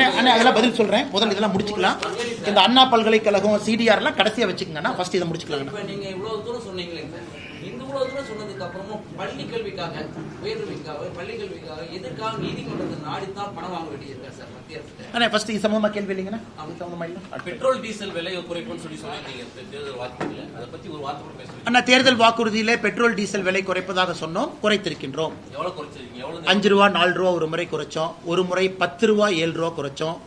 அண்ணே அண்ணே அதெல்லாம் பதில் சொல்றேன். முதல்ல இதெல்லாம் முடிச்சுக்கலாம். இந்த அண்ணா பல்கலைக்கழகம் சிடிஆர் எல்லாம் கடைசியா வச்சுக்கோங்கண்ணா. ஃபர்ஸ்ட் இதை முடிச்சுக்கலாங்கண்ணா. நீங்கள் இவ்வளோ தூரம் சொன்னீங்களே இவ்வளவு தூரம் சொன்னதுக்கு அப்புறமும் பள்ளி கல்விக்காக உயர்கல்விக்காக பள்ளி கல்விக்காக எதற்காக நீதிமன்றத்தை நாடித்தான் பணம் வாங்க வேண்டியிருக்கா சார் மத்திய அரசு அண்ணே ஃபர்ஸ்ட் இது சம்பந்தமா கேள்வி இல்லைங்கண்ணா? அது சம்பந்தமா இல்லை பெட்ரோல் டீசல் விலையை குறைக்கணும்னு சொல்லி சொன்னீங்க. தேர்தல் வாக்குறுதியில. அதை பத்தி ஒரு வார்த்தை கூட பேசுறீங்க அண்ணா தேர்தல் வாக்குறுதியிலே பெட்ரோல் டீசல் விலை குறைப்பதாக சொன்னோம். குறைத்திருக்கின்றோம். எவ்வளவு குறைச்சிருக்கீங்க? எவ்வளவு அஞ்சு ரூபா நாலு ரூபா ஒரு முறை குறைச்சோம். ஒரு முறை பத்து ரூபா ஏழு ரூபா குறைச்சோம்.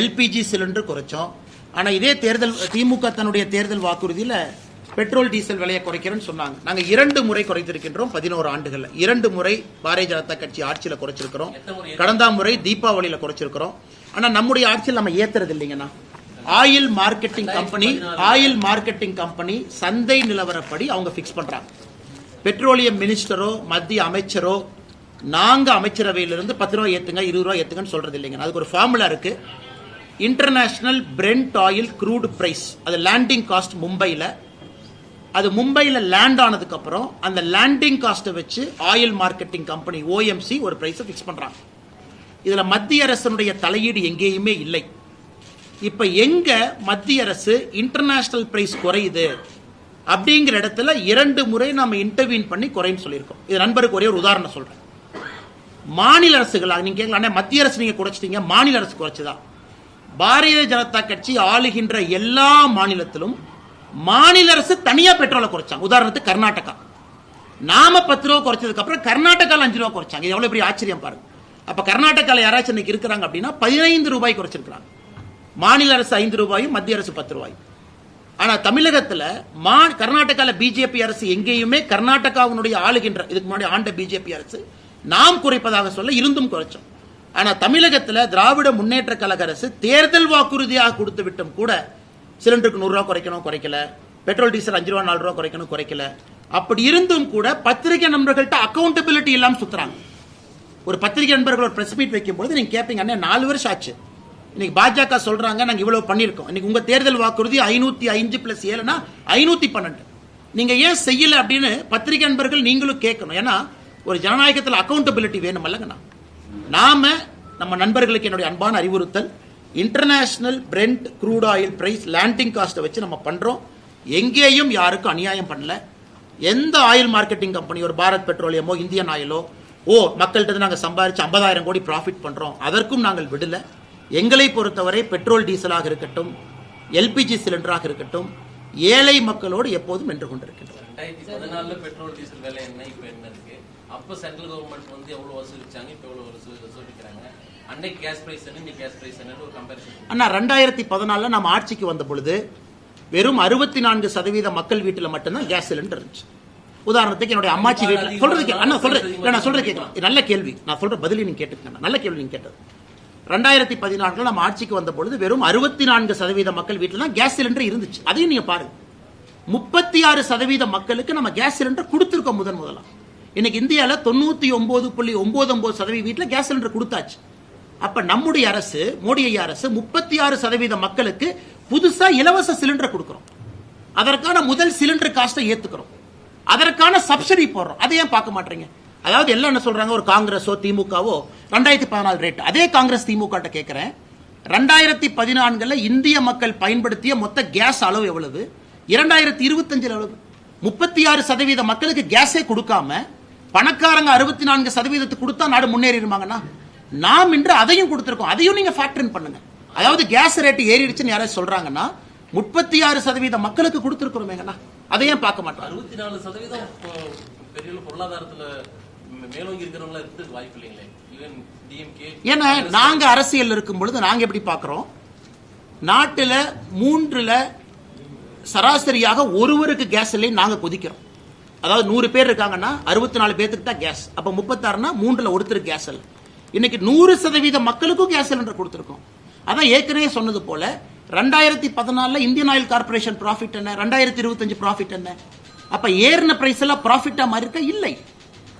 LPG cylinder குறைச்சோம். ஆனா இதே தேர்தல் திமுக தன்னுடைய தேர்தல் வாக்குறுதியில பெட்ரோல் டீசல் விலையை குறைக்கிறேன்னு சொன்னாங்க. நாங்க இரண்டு முறை குறைத்திருக்கின்றோம் பதினோரு ஆண்டுகள்ல. இரண்டு முறை பாரதிய ஜனதா கட்சி ஆட்சியில குறைச்சிருக்கிறோம். கடந்த முறை தீபாவளியில குறைச்சிருக்கிறோம். ஆனா நம்முடைய ஆட்சியில் நம்ம ஏத்துறது இல்லைங்கண்ணா. Oil marketing company oil marketing company சந்தை நிலவரப்படி அவங்க ஃபிக்ஸ் பண்றாங்க. பெட்ரோலியம் மினிஸ்டரோ மத்திய அமைச்சரோ நாங்க அமைச்சரவையிலிருந்து பத்து ரூபா ஏத்துங்க இருபது ரூபா ஏத்துங்கன்னு சொல்றது இல்லைங்க அதுக்கு ஒரு ஃபார்முலா இருக்கு. International brent oil crude price அது லேண்டிங் காஸ்ட் மும்பையில் அது மும்பையில் லேண்ட் ஆனதுக்கப்புறம் அந்த லேண்டிங் காஸ்ட்டை வச்சு ஆயில் மார்க்கெட்டிங் கம்பெனி ஓஎம்சி ஒரு ப்ரைஸை ஃபிக்ஸ் பண்ணுறாங்க இதில் மத்திய அரசனுடைய தலையீடு எங்கேயுமே இல்லை. இப்போ எங்க மத்திய அரசு இன்டர்நேஷனல் பிரைஸ் குறையுது அப்படிங்கிற இடத்துல இரண்டு முறை நாம இன்டர்வியூன் பண்ணி குறைன்னு சொல்லியிருக்கோம். இது நண்பருக்கு ஒரே ஒரு உதாரணம் சொல்றேன். மாநில அரசுகளாக நீங்க கேட்கலாம் மத்திய அரசு நீங்க குறைச்சிட்டீங்க மாநில அரசு குறைச்சிதான் பாரதிய ஜனதா கட்சி ஆளுகின்ற எல்லா மாநிலத்திலும் மாநில அரசு தனியா பெட்ரோலை குறைச்சாங்க. உதாரணத்துக்கு கர்நாடகா. நாம பத்து ரூபா குறைச்சதுக்கு அப்புறம் கர்நாடகால அஞ்சு ரூபா குறைச்சாங்க. இது எவ்வளவு பெரிய ஆச்சரியம் பாருங்க. அப்ப கர்நாடகால யாராச்சும் இன்னைக்கு இருக்கிறாங்க அப்படின்னா பதினைந்து ரூபாய் குறைச்சிருக்காங்க மாநில அரசு ஐந்து ரூபாயும் மத்திய அரசு பத்து ரூபாயும். ஆனா தமிழகத்துல மா கர்நாடகால பிஜேபி அரசு எங்கேயுமே கர்நாடகாவினுடைய ஆளுகின்ற இதுக்கு முன்னாடி ஆண்ட பிஜேபி அரசு நாம் குறைப்பதாக சொல்ல இருந்தும் குறைச்சோம். ஆனா தமிழகத்துல திராவிட முன்னேற்ற கழக அரசு தேர்தல் வாக்குறுதியாக கொடுத்து விட்டும் கூட சிலிண்டருக்கு நூறுரூவா குறைக்கணும் குறைக்கல. பெட்ரோல் டீசல் அஞ்சு ரூபா நாலு ரூபா குறைக்கணும் குறைக்கல. அப்படி இருந்தும் கூட பத்திரிகை நண்பர்கள்ட்ட அக்கௌண்டபிலிட்டி இல்லாமல் சுத்துறாங்க. ஒரு பத்திரிகை நண்பர்கள் ஒரு பிரஸ் மீட் வைக்கும்போது நீங்க கேட்பீங்க அண்ணே நாலு வருஷம் ஆச்சு. இன்னைக்கு பாஜக சொல்றாங்க நாங்க இவ்வளவு பண்ணியிருக்கோம். இன்னைக்கு உங்க தேர்தல் வாக்குறுதி ஐநூத்தி அஞ்சு பிளஸ் ஏழுனா ஐநூத்தி பன்னெண்டு. நீங்க ஏன் செய்யல அப்படின்னு பத்திரிகை நண்பர்கள் நீங்களும் கேட்கணும். ஏன்னா ஒரு ஜனநாயகத்தில் அக்கௌண்டபிலிட்டி வேணும் அல்லங்கண்ணா நாம நம்ம நண்பர்களுக்கு என்னுடைய அன்பான அறிவுறுத்தல் international brent crude oil price landing காஸ்ட்டை வச்சு நம்ம பண்ணுறோம் எங்கேயும் யாருக்கும் அநியாயம் பண்ணல. எந்த ஆயில் மார்க்கெட்டிங் கம்பெனி ஒரு பாரத் பெட்ரோலியமோ இந்தியன் ஆயிலோ ஓ மக்கள்கிட்ட இருந்து நாங்கள் சம்பாரித்து ஐம்பதாயிரம் கோடி ப்ராஃபிட் பண்ணுறோம் அதற்கும் நாங்கள் விடலை. எங்களை பொறுத்தவரை பெட்ரோல் டீசலாக இருக்கட்டும் எல்பிஜி சிலிண்டராக இருக்கட்டும் ஏழை மக்களோடு எப்போதும் வென்று கொண்டிருக்கின்றோம். பெட்ரோல் டீசல் விலை என்ன? என்ன இருக்கு? சென்ட்ரல் கவர்மெண்ட் வந்து வசூலிச்சாங்க? வசூலிக்கிறாங்க? அன்னைக்கு கேஸ் பிரைஸ் என்ன கேஸ் பிரைஸ் ஒரு கம்பேரிசன் அண்ணா ரெண்டாயிரத்தி பதினாலில் நம்ம ஆட்சிக்கு வந்த பொழுது வெறும் அறுபத்தி நான்கு சதவீத மக்கள் வீட்டில் மட்டும்தான் கேஸ் சிலிண்டர் இருந்துச்சு. உதாரணத்துக்கு என்னுடைய அம்மாச்சி வீட்டில் சொல்றது அண்ணா சொல்றேன். நான் சொல்றது கேட்கலாம் நல்ல கேள்வி. நான் சொல்ற பதிலை நீங்க கேட்டுக்கங்க நல்ல கேள்வி நீங்க கேட்டது. ரெண்டாயிரத்தி பதினான்குல நம்ம ஆட்சிக்கு வந்த பொழுது வெறும் அறுபத்தி நான்கு சதவீத மக்கள் வீட்டில் தான் கேஸ் சிலிண்டர் இருந்துச்சு. அதையும் நீங்க பாருங்க. முப்பத்தி ஆறு சதவீத மக்களுக்கு நம்ம கேஸ் சிலிண்டர் கொடுத்துருக்கோம் முதன் முதலா. இன்னைக்கு இந்தியாவில் தொண்ணூத்தி ஒன்பது புள்ளி ஒன்பது ஒன்பது சதவீத வீட்டில் கேஸ் சிலிண்டர் கொடுத்தாச்சு. அப்ப நம்முடைய அரசு மோடி ஐயா அரசு முப்பத்தி ஆறு சதவீத மக்களுக்கு புதுசா இலவச சிலிண்டர் கொடுக்கிறோம். அதற்கான முதல் சிலிண்டர் காஸ்ட்டை ஏத்துக்கிறோம். அதற்கான சப்சிடி போடுறோம். அதை ஏன் பார்க்க மாட்டீங்க? அதாவது எல்லாம் என்ன சொல்றாங்க? ஒரு காங்கிரஸோ திமுகவோ? ரெண்டாயிரத்தி பதினாலு ரேட் அதே காங்கிரஸ் திமுக கேட்கிறேன் ரெண்டாயிரத்தி பதினான்குல இந்திய மக்கள் பயன்படுத்திய மொத்த கேஸ் அளவு எவ்வளவு? இரண்டாயிரத்தி இருபத்தஞ்சில் எவ்வளவு? முப்பத்தி ஆறு சதவீத மக்களுக்கு கேஸே கொடுக்காம பணக்காரங்க அறுபத்தி நான்கு சதவீதத்துக்கு கொடுத்தா நாடு முன்னேறிடுமாங்கண்ணா? நாம் இன்று அதையும் கொடுத்திருக்கோம். அதையும் நீங்க ஃபேக்டர் பண்ணுங்க. அதாவது கேஸ் ரேட் ஏறிடுச்சுன்னு யாராவது சொல்றாங்கன்னா முப்பத்தி ஆறு சதவீத மக்களுக்கு கொடுத்திருக்கிறோமேங்கண்ணா அதையும் பார்க்க மாட்டாங்க அறுபத்தி நாலு சதவீதம் பெரிய பொருளாதாரத்துல மேலோங்கி இருக்கிறவங்களா இருக்கிறதுக்கு வாய்ப்பு இல்லைங்களே. ஏன்னா நாங்க அரசியல் இருக்கும் பொழுது நாங்க எப்படி பார்க்கிறோம்? நாட்டுல மூன்றுல சராசரியாக ஒருவருக்கு கேஸ் இல்லை நாங்க கொதிக்கிறோம். அதாவது நூறு பேர் இருக்காங்கன்னா அறுபத்தி நாலு பேருக்கு தான் கேஸ் அப்ப முப்பத்தாறுனா மூன்றுல ஒருத்தருக்கு கேஸ் இல்லை. இன்னைக்கு நூறு சதவீத மக்களுக்கும் கேஸ் சிலிண்டர் கொடுத்துருக்கோம். அதான் ஏற்கனவே சொன்னது போல ரெண்டாயிரத்தி பதினாலில் இந்தியன் ஆயில் கார்பரேஷன் ப்ராஃபிட் என்ன? ரெண்டாயிரத்தி இருபத்தஞ்சு ப்ராஃபிட் என்ன? அப்போ ஏறின ப்ரைஸ் எல்லாம் ப்ராஃபிட்டாக மாதிரி இருக்கா? இல்லை.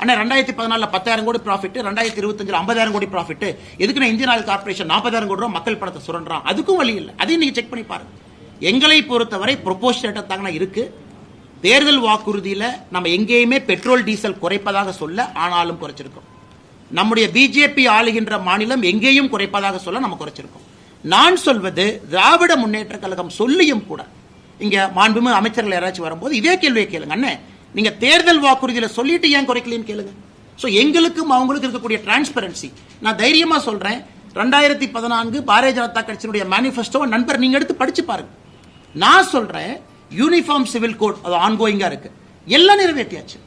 ஆனால் ரெண்டாயிரத்தி பதினாலில் பத்தாயிரம் கோடி ப்ராஃபிட் ரெண்டாயிரத்தி இருபத்தஞ்சில் ஐம்பதாயிரம் கோடி ப்ராஃபிட் எதுக்கு நான் இந்தியன் ஆயில் கார்பரேஷன் நாற்பதாயிரம் கோடி ரூபா மக்கள் பணத்தை சுரண்டான் அதுக்கும் வழி இல்லை. அதையும் நீங்கள் செக் பண்ணி பாருங்க. எங்களை பொறுத்தவரை ப்ரொபோஷனேட்டாக தாங்க இருக்கு. தேர்தல் வாக்குறுதியில் நம்ம எங்கேயுமே பெட்ரோல் டீசல் குறைப்பதாக சொல்ல ஆனாலும் குறைச்சிருக்கோம். நம்முடைய பிஜேபி ஆளுகின்ற மாநிலம் எங்கேயும் குறைப்பதாக சொல்ல நம்ம குறைச்சிருக்கோம். நான் சொல்வது திராவிட முன்னேற்ற கழகம் சொல்லியும் கூட. இங்க மாண்புமிகு அமைச்சர்கள் யாராச்சும் வரும்போது இதே கேள்வியை கேளுங்க. அண்ணே நீங்க தேர்தல் வாக்குறுதியில சொல்லிட்டு ஏன் குறைக்கலன்னு கேளுங்க. ஸோ எங்களுக்கும் அவங்களுக்கு இருக்கக்கூடிய டிரான்ஸ்பரன்சி நான் தைரியமா சொல்றேன். ரெண்டாயிரத்தி பதினான்கு பாரதிய ஜனதா கட்சியினுடைய மேனிஃபெஸ்டோ நண்பர் நீங்க எடுத்து படிச்சு பாருங்க. நான் சொல்றேன் யூனிஃபார்ம் சிவில் கோட் அது ஆன்கோயிங்கா இருக்கு. எல்லாம் நிறைவேற்றியாச்சு.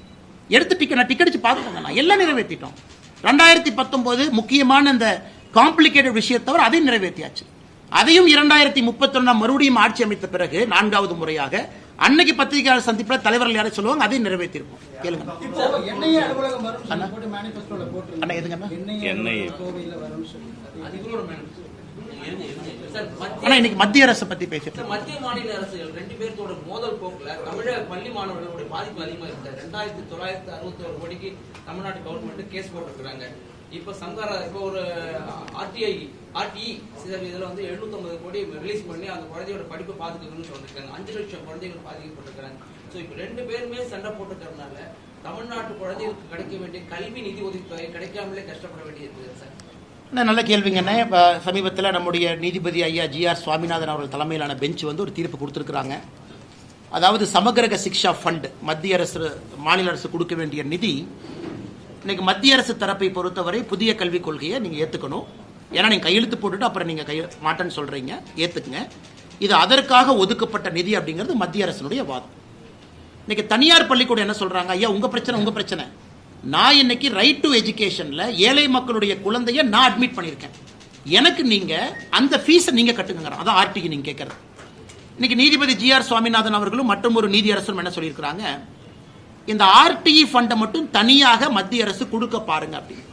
எடுத்து டிக்கெட் நான் டிக்கெட் அடிச்சு பார்த்துக்கோங்க நான் எல்லாம் நிறைவேற்றிட்டோம். ரெண்டாயிரத்தி பத்தொன்பது முக்கியமான இந்த காம்ப்ளிகேட்டட் விஷயத்தை அதையும் நிறைவேற்றியாச்சு. அதையும் இரண்டாயிரத்தி முப்பத்தொன்னாம் மறுபடியும் ஆட்சி அமைத்த பிறகு நான்காவது முறையாக அன்னைக்கு பத்திரிகையாளர் சந்திப்பில் தலைவர்கள் யாரும் சொல்லுவாங்க அதையும் நிறைவேற்றிருக்கோம் கேளுங்க. அண்ணா எதுங்கண்ணா ஆனா இன்னைக்கு மத்திய அரசை பத்தி பேசிட்டு மத்திய மாநில அரசுகள் ரெண்டு பேர்த்தோட மோதல் போக்குல தமிழக பள்ளி மாணவர்களுடைய பாதிப்பு அதிகமா இருக்கு. ரெண்டாயிரத்தி தொள்ளாயிரத்தி அறுபத்தி ஒரு கோடிக்கு தமிழ்நாடு கவர்மெண்ட் கேஸ் போட்டிருக்காங்க இப்ப சங்காரா இப்ப ஒரு ஆர்டிஐ ஆர்டிஇ இதுல வந்து 750 கோடி ரிலீஸ் பண்ணி அந்த குழந்தையோட படிப்பை பாதுகாக்கணும்னு சொல்லிருக்காங்க. அஞ்சு லட்சம் குழந்தைகள் பாதிக்கப்பட்டிருக்காங்க சோ இப்ப ரெண்டு பேருமே சண்டை போட்டுக்கிறதுனால தமிழ்நாட்டு குழந்தைகளுக்கு கிடைக்க வேண்டிய கல்வி நிதி உதவித்தொகை கிடைக்காமலே கஷ்டப்பட வேண்டியது சார். நல்ல கேள்விங்கண்ணே. இப்போ சமீபத்தில் நம்முடைய நீதிபதி ஐயா ஜி ஆர் சுவாமிநாதன் அவர்கள் தலைமையிலான பெஞ்ச் வந்து ஒரு தீர்ப்பு கொடுத்துருக்குறாங்க. அதாவது சமகிரக சிக்ஷா ஃபண்ட் மத்திய அரசு மாநில அரசு கொடுக்க வேண்டிய நிதி இன்னைக்கு மத்திய அரசு தரப்பை பொறுத்தவரை புதிய கல்விக் கொள்கையை நீங்கள் ஏற்றுக்கணும் ஏன்னா நீங்கள் கையெழுத்து போட்டுட்டு அப்புறம் நீங்கள் கை மாட்டேன்னு சொல்கிறீங்க ஏற்றுக்குங்க இது அதற்காக ஒதுக்கப்பட்ட நிதி அப்படிங்கிறது மத்திய அரசினுடைய வாதம். இன்னைக்கு தனியார் பள்ளிக்கூடம் என்ன சொல்றாங்க? ஐயா உங்க பிரச்சனை உங்க பிரச்சனை. நான் இன்னைக்கு ரைட் டு எஜுகேஷன்ல ஏழை மக்களுடைய குழந்தைய நான் அட்மிட் பண்ணியிருக்கேன். எனக்கு நீங்க அந்த ஃபீஸை நீங்க கட்டுங்க அதான் ஆர்டிக்கு நீங்க கேட்கறது இன்னைக்கு நீதிபதி ஜி ஆர் சுவாமிநாதன் அவர்களும் மற்றும் ஒரு நீதி அரசரும் என்ன சொல்லியிருக்கிறாங்க? இந்த ஆர்டிஇ ஃபண்டை மட்டும் தனியாக மத்திய அரசு கொடுக்க பாருங்க அப்படின்னு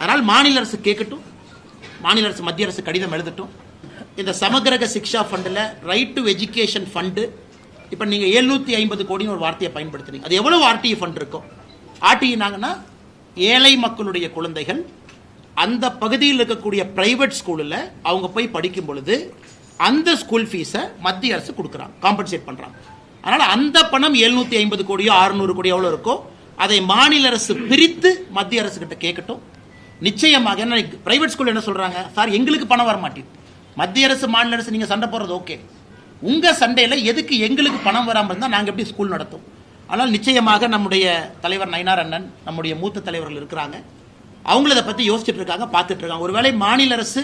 அதனால் மாநில அரசு கேட்கட்டும். மாநில அரசு மத்திய அரசு கடிதம் எழுதட்டும். இந்த சமகிரக சிக்ஷா ஃபண்டில் ரைட் டு எஜுகேஷன் ஃபண்டு இப்போ நீங்கள் எழுநூற்றி ஐம்பது கோடின்னு ஒரு வார்த்தையை பயன்படுத்துறீங்க. அது எவ்வளோ ஆர்டிஇ ஃபண்ட் இருக்கும் ஆர்டிஇனாங்கன்னா ஏழை மக்களுடைய குழந்தைகள் அந்த பகுதியில் இருக்கக்கூடிய பிரைவேட் ஸ்கூலில் அவங்க போய் படிக்கும் பொழுது அந்த ஸ்கூல் ஃபீஸை மத்திய அரசு கொடுக்குறாங்க. காம்பன்சேட் பண்ணுறாங்க அதனால் அந்த பணம் எழுநூற்றி ஐம்பது கோடியோ அறுநூறு கோடியோ எவ்வளோ இருக்கோ அதை மாநில அரசு பிரித்து மத்திய அரசு கிட்ட கேட்கட்டும். நிச்சயமாக என்ன பிரைவேட் ஸ்கூல் என்ன சொல்றாங்க? சார் எங்களுக்கு பணம் வர மாட்டேங்குது மத்திய அரசு மாநில அரசு நீங்க சண்டை போடுறது ஓகே. உங்க சண்டையில எதுக்கு எங்களுக்கு பணம் வராமல் இருந்தால் நாங்கள் எப்படி ஸ்கூல் நடத்தும் ஆனால் நிச்சயமாக நம்முடைய தலைவர் நயினார் அண்ணன் நம்முடைய மூத்த தலைவர்கள் இருக்கிறாங்க. அவங்கள இதை பத்தி யோசிச்சுட்டு இருக்காங்க பார்த்துட்டு இருக்காங்க. ஒருவேளை மாநில அரசு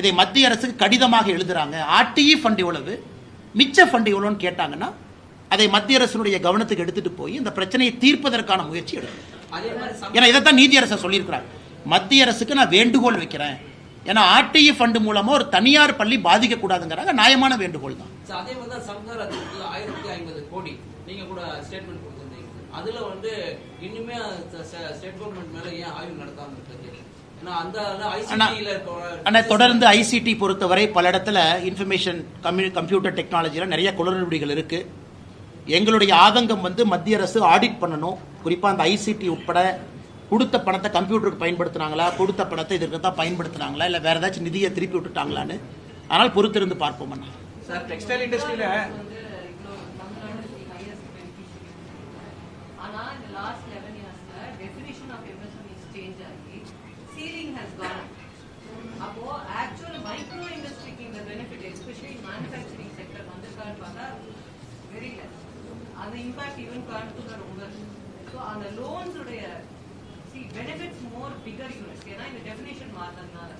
இதை மத்திய அரசுக்கு கடிதமாக எழுதுறாங்க. ஆர்டிஇ ஃபண்ட் இவ்வளவு மிச்ச ஃபண்ட் இவ்வளோன்னு கேட்டாங்கன்னா அதை மத்திய அரசினுடைய கவனத்துக்கு எடுத்துட்டு போய் இந்த பிரச்சனையை தீர்ப்பதற்கான முயற்சி எடுக்கணும். ஏன்னா இதைத்தான் நீதி அரசு சொல்லியிருக்கிறாங்க மத்திய அரசுக்கு நான் வேண்டுகோள் வைக்கிறேன். ஏன்னா ஆர்டிஇ ஃபண்ட் மூலமா ஒரு தனியார் பள்ளி பாதிக்கக்கூடாதுங்கிறாங்க. நியாயமான வேண்டுகோள் தான். அதே மாதிரி தான் சம்காரத்துக்கு ஆயிரத்தி ஐம்பது கோடி நீங்க கூட ஸ்டேட்மெண்ட் கொடுத்திருந்தீங்க. அதுல வந்து இனிமே ஸ்டேட் கவர்மெண்ட் மேல ஏன் ஆய்வு நடத்தாம இருக்குது ஆனால் தொடர்ந்து ஐசிடி பொறுத்தவரை பல இடத்துல இன்ஃபர்மேஷன் கம்ப்யூட்டர் டெக்னாலஜியில் நிறைய குளறுபடிகள் இருக்கு. எங்களுடைய ஆதங்கம் வந்து மத்திய அரசு ஆடிட் பண்ணணும். குறிப்பாக அந்த ஐசிடி உட்பட கொடுத்த பணத்தை கம்ப்யூட்டருக்கு பயன்படுத்துனாங்களா? கொடுத்த பணத்தை இதற்கு தான் பயன்படுத்துனாங்களா? இல்லை வேற ஏதாச்சும் நிதியை திருப்பி விட்டுட்டாங்களான்னு? அதனால் பொறுத்திருந்து பார்ப்போம் அண்ணா. சார் டெக்ஸ்டைல் இண்டஸ்ட்ரியில வந்து இவ்வளோ தமிழ்நாடு ஹையஸ்ட் பெனிஃபிஷியரி ஆனா இந்த லாஸ்ட் லெவன் இயர்ஸ்ல டெஃபினிஷன் ஆஃப் எம்எஸ்எம்இஸ் சேஞ்ச் ஆகி சீலிங் ஹஸ் கான் அப்போ ஆக்சுவல் மைக்ரோ இண்டஸ்ட்ரிக்கு இந்த பெனிஃபிட் எஸ்பெஷலி மேனுஃபேக்சரிங் செக்டர் வந்திருக்கான்னு பார்த்தா வெரி லெஸ் அந்த இம்பாக்ட் ஈவன் கோயம்புத்தூர்ல ரொம்ப. ஸோ அந்த லோன்ஸ் உடைய சி பெனிஃபிட்ஸ் மோர் பிகர் யூனிட்ஸ் ஏன்னா இந்த டெஃபினிஷன் மாறினதுனால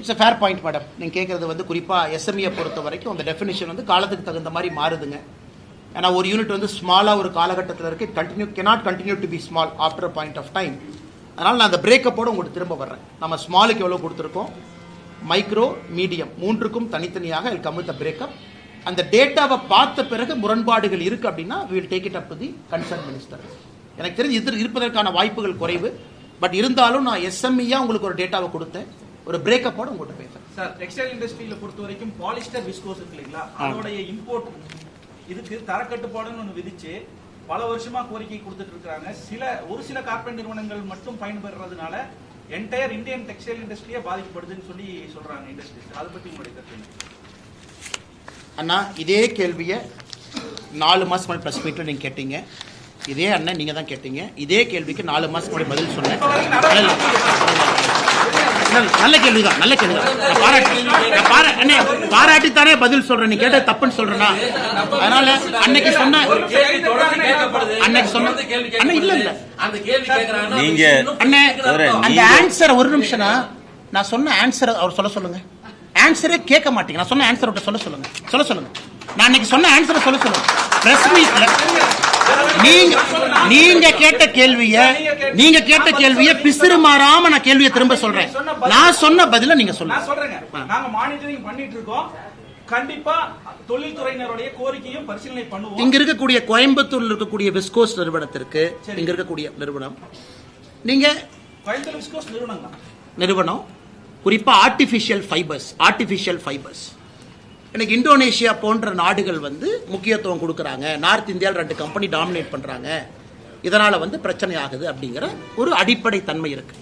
it's a fair point madam நீங்கள் கேட்குறது வந்து குறிப்பாக எஸ்எம்இயை பொறுத்த வரைக்கும் அந்த டெஃபினேஷன் வந்து காலத்துக்கு தகுந்த மாதிரி மாறுதுங்க. ஏன்னா ஒரு யூனிட் வந்து ஸ்மாலாக ஒரு காலகட்டத்தில் இருக்கு. Continue cannot continue to be small after point of time அதனால் நான் அந்த பிரேக்கப்போடு உங்களுக்கு திரும்ப வர்றேன். நம்ம ஸ்மாலுக்கு எவ்வளோ கொடுத்துருக்கோம்? மைக்ரோ மீடியம் மூன்றுக்கும் தனித்தனியாக இல் கம் த பிரேக்கப் அந்த டேட்டாவை பார்த்த பிறகு முரண்பாடுகள் இருக்கு அப்படின்னா will take it up to the concern minister எனக்கு தெரிஞ்சு இது இருப்பதற்கான வாய்ப்புகள் குறைவு. பட் இருந்தாலும் நான் எஸ்எம்இயா உங்களுக்கு ஒரு டேட்டாவை கொடுத்தேன். ஒரு பிரேக்கப்போட உங்கள்கிட்ட பேசுறேன். சார் டெக்ஸ்டைல் இண்டஸ்ட்ரியில பொறுத்த வரைக்கும் பாலிஸ்டர் விஸ்கோஸ் இருக்கு இல்லைங்களா? அதோடைய இம்போர்ட் இதுக்கு தரக்கட்டுப்பாடுன்னு ஒன்று விதிச்சு பல வருஷமா கோரிக்கை கொடுத்துட்டு இருக்காங்க. சில ஒரு சில கார்பரேட் நிறுவனங்கள் மட்டும் பயன்பெறதுனால என்டையர் இந்தியன் டெக்ஸ்டைல் இண்டஸ்ட்ரியே பாதிக்கப்படுதுன்னு சொல்லி சொல்றாங்க இண்டஸ்ட்ரீஸ் அதை பத்தி உங்களுடைய கருத்து? அண்ணா இதே கேள்வியை நாலு மாதம் மேலே ப்ரெஸ் மீட்டில் நீங்கள் கேட்டீங்க இதே அண்ணன் நீங்க தான் கேட்டீங்க இதே கேள்விக்கு நாலு மாசத்துக்கு முன்னாடி பதில் சொன்னேன் இல்ல. இல்ல, இல்ல, நல்ல கேள்விதான் நல்ல கேள்விதான் நான் பாராட்டி நான் பாரா- அண்ணே, பாராட்டித்தானே பதில் சொல்றேன் நீ கேட்ட தப்புன்னு சொல்றேனா அதனால அன்னைக்கு சொன்ன கேள்வி. அன்னைக்கு சொன்ன- தொடர்ந்து கேள்வி அண்ணா, இல்ல. இல்ல. அந்த கேள்வி கேட்கறாங்கன்னா நீங்க- அது இன்னும் அண்ணே. அந்த ஆன்சர் ஒரு நிமிஷம்னா நான் சொன்ன ஆன்சர் அவர் சொல்ல சொல்லுங்க ஆன்சரே கேட்க மாட்டீங்க. நான் சொன்ன ஆன்சர் விட்டு சொல்ல சொல்லுங்க. சொல்ல சொல்லுங்க. நான் அன்னைக்கு சொன்ன ஆன்சரை சொல்ல சொல்லுங்க. பிரஸ் மீட்ல நீங்க நீங்க கேட்ட கேள்விய நீங்க கேட்ட கேள்விய பிசிறு மாறாம நான் கேள்வியை திரும்ப சொல்றேன். நான் சொன்ன பதில நீங்க சொல்லுங்க. நாங்க மானிட்டரிங் பண்ணிட்டு இருக்கோம். கண்டிப்பா தொழில்துறையினருடைய கோரிக்கையும் பரிசீலனை பண்ணுவோம். இங்க இருக்கக்கூடிய கோயம்புத்தூர்ல இருக்கக்கூடிய விஸ்கோஸ் நிறுவனத்திற்கு இங்க இருக்கக்கூடிய நிறுவனம். நீங்க கோயம்புத்தூர் விஸ்கோஸ் நிறுவனம் நிறுவனம். குறிப்பாக ஆர்டிஃபிஷியல் ஃபைபர்ஸ் ஆர்டிஃபிஷியல் ஃபைபர்ஸ் எனக்கு இந்தோனேஷியா போன்ற நாடுகள் வந்து முக்கியத்துவம் கொடுக்குறாங்க. நார்த் இந்தியாவில் ரெண்டு கம்பெனி டாமினேட் பண்ணுறாங்க இதனால் வந்து பிரச்சனை ஆகுது அப்படிங்கிற ஒரு அடிப்படை தன்மை இருக்கு.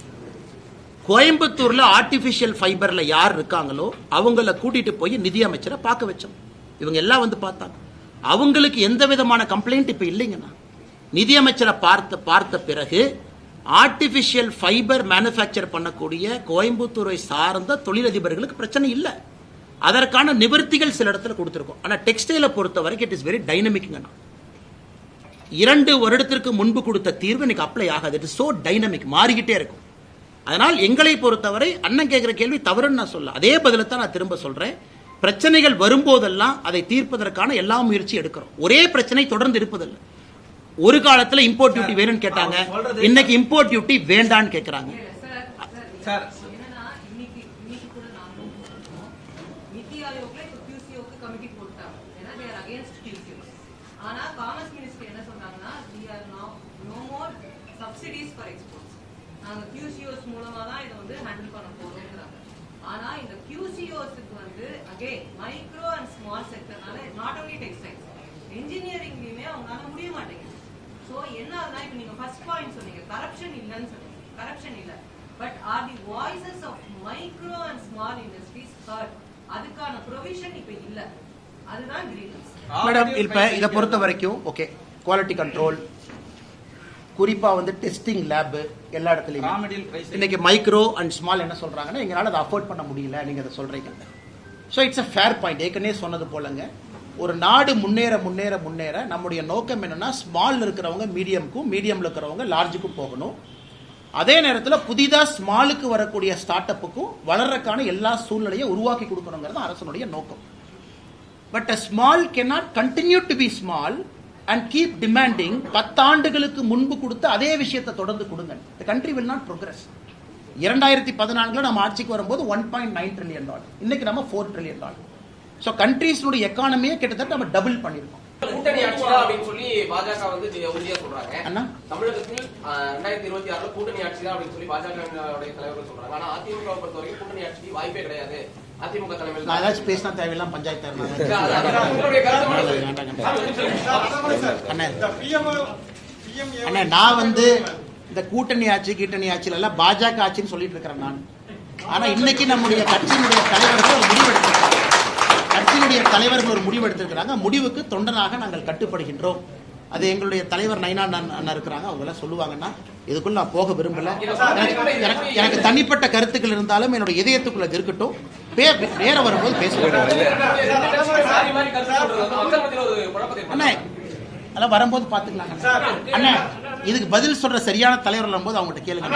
கோயம்புத்தூரில் ஆர்டிஃபிஷியல் ஃபைபரில் யார் இருக்காங்களோ அவங்கள கூட்டிகிட்டு போய் நிதியமைச்சரை பார்க்க வச்சோம். இவங்க எல்லாம் வந்து பார்த்தாங்க. அவங்களுக்கு எந்த விதமான கம்ப்ளைண்ட் இப்போ இல்லைங்கண்ணா நிதியமைச்சரை பார்த்த பார்த்த பிறகு ஆர்டிஃபிஷியல் ஃபைபர் மேனுஃபேக்சர் பண்ணக்கூடிய கோயம்புத்தூரை சார்ந்த தொழிலதிபர்களுக்கு பிரச்சனை இல்லை. அதற்கான நிவர்த்திகள் சில இடத்துல கொடுத்துருக்கோம். ஆனால் டெக்ஸ்டைலை பொறுத்த வரைக்கும் இட் இஸ் வெரி டைனமிக்ங்கண்ணா இரண்டு வருடத்திற்கு முன்பு கொடுத்த தீர்வு இன்னைக்கு அப்ளை ஆகாது. இட் சோ டைனமிக் மாறிக்கிட்டே இருக்கும். அதனால் எங்களை பொறுத்தவரை அண்ணன் கேட்குற கேள்வி தவறுன்னு நான் சொல்ல. அதே பதிலை தான் நான் திரும்ப சொல்கிறேன் பிரச்சனைகள் வரும்போதெல்லாம் அதை தீர்ப்பதற்கான எல்லா முயற்சியும் எடுக்கிறோம். ஒரே பிரச்சனை தொடர்ந்து இருப்பதில்லை. ஒரு காலத்துல இம்போர்ட் டியூட்டி வேணும்னு கேட்டாங்க. இன்னைக்கு இம்போர்ட் டியூட்டி வேண்டான்னு கேட்கறாங்க சார் என்னன்னா இன்னைக்கு இன்னைக்கு கூட நாங்களும் போட்டிருக்கோம். நித்தி ஆயோக்ல இப்ப QCO க்கு கமிட்டி போட்டாங்க. ஏன்னா they are against QCO. ஆனா காமர்ஸ் மினிஸ்டர் என்ன சொன்னாங்கன்னா we are now no more subsidies for exports நாங்க QCOs மூலமா தான் இதை வந்து ஹேண்டில் பண்ண போறோம்ங்கிறாங்க ஆனா இந்த QCOs க்கு வந்து அகைன் மைக்ரோ அண்ட் ஸ்மால் செக்டர்னால நாட் only டெக்ஸ்டைல்ஸ் இன்ஜினியரிங்லயுமே அவங்களால முடிய மாட்டேங்குது சோ என்ன இப்ப நீங்க ஃபர்ஸ்ட் பாயிண்ட் சொன்னீங்க. கரப்ஷன் இல்லைன்னு சொன்னீங்க. கரப்ஷன் இல்ல. But are the voices of micro and small industries heard அதுக்கான ப்ரொவிஷன் இப்ப இல்ல. அதுதான் கிரீவன்ஸ் மேடம் இப்ப இதை பொறுத்த வரைக்கும் ஓகே குவாலிட்டி கண்ட்ரோல் குறிப்பா வந்து டெஸ்டிங் லேப் எல்லா இடத்துலயும். இன்னைக்கு மைக்ரோ அண்ட் ஸ்மால் என்ன சொல்றாங்கன்னா எங்களால அதை அஃபோர்ட் பண்ண முடியல நீங்க அதை சொல்றீங்க. So it's a fair point ஏற்கனவே சொன்னது போலங்க. ஒரு நாடு முன்னேற முன்னேற முன்னேற நம்முடைய நோக்கம் என்னென்னா ஸ்மால் இருக்கிறவங்க மீடியமுக்கும் மீடியமில் இருக்கிறவங்க லார்ஜுக்கும் போகணும். அதே நேரத்தில் புதிதாக ஸ்மாலுக்கு வரக்கூடிய ஸ்டார்ட் அப்புக்கும் வளர்றதுக்கான எல்லா சூழ்நிலையும் உருவாக்கி கொடுக்கணுங்கிறது அரசனுடைய நோக்கம். But a small cannot continue to be small and keep demanding பத்தாண்டுகளுக்கு முன்பு கொடுத்து அதே விஷயத்தை தொடர்ந்து கொடுங்க. The country will not progress இரண்டாயிரத்தி பதினான்கில் நம்ம ஆட்சிக்கு வரும்போது one point nine trillion dollar இன்னைக்கு நம்ம ஃபோர் ட்ரில்லியன் டாலர் ஸோ கண்ட்ரீஸ்னுடைய எக்கானமியே கிட்டத்தட்ட நம்ம டபுள் பண்ணியிருக்கோம் கூட்டணி ஆட்சிதான் அப்படின்னு சொல்லி பாஜக வந்து உறுதியா சொல்றாங்க. அண்ணா? தமிழகத்தில் ஆஹ், ரெண்டாயிரத்தி இருபத்தி ஆறுல கூட்டணி ஆட்சி தான் அப்படின்னு சொல்லி பாஜக தலைவர்கள் சொல்றாங்க. ஆனா அதிமுக வை பொறுத்த வரைக்கும் கூட்டணி ஆட்சிக்கு வாய்ப்பே கிடையாது. அதிமுக தலைமையில் நான் ஏதாச்சும் பேசினா தேவையில்லாம் பஞ்சாயத்து அண்ணா அண்ணா நான் வந்து இந்த கூட்டணி ஆட்சி கீட்டணி ஆட்சியில எல்லாம் பாஜக ஆட்சின்னு சொல்லிட்டு இருக்கிறேன் நான். ஆனா இன்னைக்கு நம்முடைய கட்சியினுடைய தலைவர்கள் ஒரு எங்களுடைய தலைவர்கள் ஒரு முடிவு எடுத்திருக்கிறாங்க. முடிவுக்கு தொண்டனாக நாங்கள் கட்டுப்படுகின்றோம். அது எங்களுடைய தலைவர் நைனா அண்ணன் அண்ணா இருக்கிறாங்க. அவங்க எல்லாம் சொல்லுவாங்கன்னா இதுக்குள்ள நான் போக விரும்பல. எனக்கு- தனிப்பட்ட கருத்துக்கள் இருந்தாலும் என்னோட இதயத்துக்குள்ள இருக்கட்டும். பே- வரும்போது பேசுவேன் மாறி அண்ணே அதெல்லாம் வரும்போது பாத்துக்கலாங்க அண்ணா இதுக்கு பதில் சொல்ற சரியான தலைவர் வரும்போது அவங்ககிட்ட கேளுங்க.